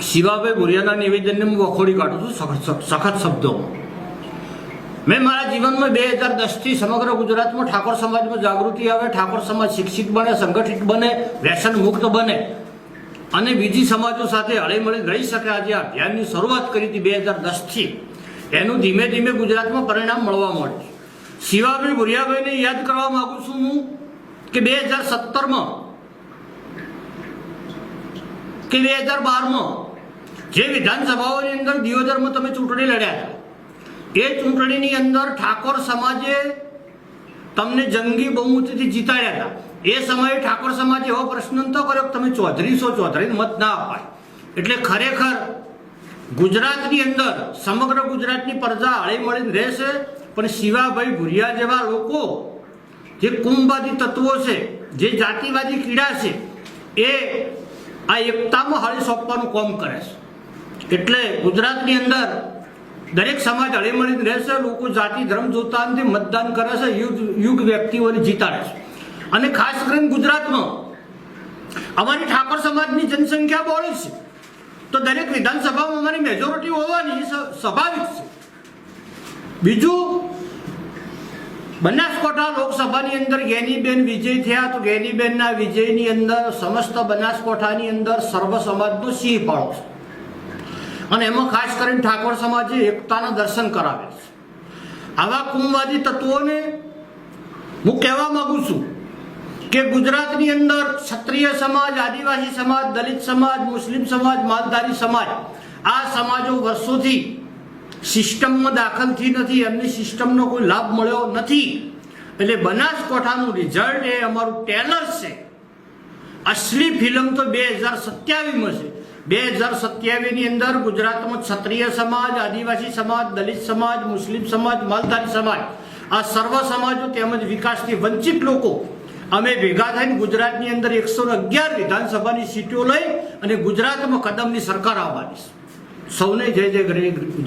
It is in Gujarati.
શિવાભાઈ બોરિયાના નિવેદનને હું વખોડી કાઢું છું, સખત શબ્દોમાં મેં મારા જીવનમાં બે હજાર દસથી સમગ્ર ગુજરાતમાં ઠાકોર સમાજમાં જાગૃતિ આવે, ઠાકોર સમાજ શિક્ષિત બને, સંગઠિત બને, વ્યસન મુક્ત બને. અને બીજી સમાજો સાથે હળીમળી રહી શકે આજે અભિયાનની શરૂઆત કરી હતી બે હજાર દસથી. એનું ધીમે ધીમે ગુજરાતમાં પરિણામ મળવા મળ્યું. શિવાભાઈ ભુરિયાભાઈને યાદ કરવા માંગુ છું હું કે બે હજાર સત્તરમાં, કે બે હજાર બારમાં જે વિધાનસભાઓની અંદર દિયોદરમાં તમે ચૂંટણી લડ્યા હતા એ ચૂંટણીની અંદર ઠાકોર સમાજે તમને જંગી બહુમતીથી જીતાડ્યા હતા. એ સમયે ઠાકોર સમાજે એવો પ્રશ્ન નતો કર્યો કે તમે ચોધરીસો ચોધરીને મત ના અપાય. એટલે ખરેખર ગુજરાતની અંદર, સમગ્ર ગુજરાતની પ્રજા હળી મળીને રહેશે, પણ શિવાભાઈ ભુરિયા જેવા લોકો, જે કુંભવાદી તત્વો છે, જે જાતિવાદી કીડા છે, એ આ એકતામાં હળી સોંપવાનું કામ કરે છે. એટલે ગુજરાતની અંદર દરેક સમાજ હળીમળીને રહેશે, લોકો જાતિ, ધર્મ જોતા મતદાન કરે છે યુગ યુગ વ્યક્તિઓને જીતાડે છે. અને ખાસ કરીને ગુજરાતમાં અમારી ઠાકોર સમાજની જનસંખ્યા બહોળી છે. તો દરેક વિધાનસભામાં અમારી મેજોરિટી હોવાની સ્વાભાવિક છે. બીજું બનાસકોટા લોકસભાની અંદર ગેનીબેન વિજય થયા તો ગેનીબેનના વિજયની અંદર સમસ્ત બનાસકોઠાની અંદર સર્વ સમાજનો સિંહ પાડો છે. અને એમાં ખાસ કરીને ઠાકોર સમાજે એકતાના દર્શન કરાવે છે. આવા કુંભવાદી તત્વોને હું કહેવા માંગુ છું કે ગુજરાતની અંદર ક્ષત્રિય સમાજ, આદિવાસી સમાજ, દલિત સમાજ, મુસ્લિમ સમાજ, માલધારી સમાજ, આ સમાજો વર્ષોથી સિસ્ટમમાં દાખલ થઈ નથી, એમની સિસ્ટમનો કોઈ લાભ મળ્યો નથી. એટલે બનાસકાંઠાનું રિઝલ્ટ એ અમારું ટેલર છે. અસલી ફિલ્મ તો બે હજાર સત્યાવીસમાં છે. બે હજાર સત્યાવીસની અંદર ગુજરાતમાં ક્ષત્રિય સમાજ, આદિવાસી સમાજ, દલિત સમાજ, મુસ્લિમ સમાજ, માલધારી સમાજ, આ સર્વ સમાજો તેમજ વિકાસથી વંચિત લોકો અમે ભેગા થઈને ગુજરાતની અંદર એકસો અગિયાર વિધાનસભાની સીટો લઈ અને ગુજરાતમાં કદમની સરકાર આવવાની સૌને જય જય ગરે ગુજરાત.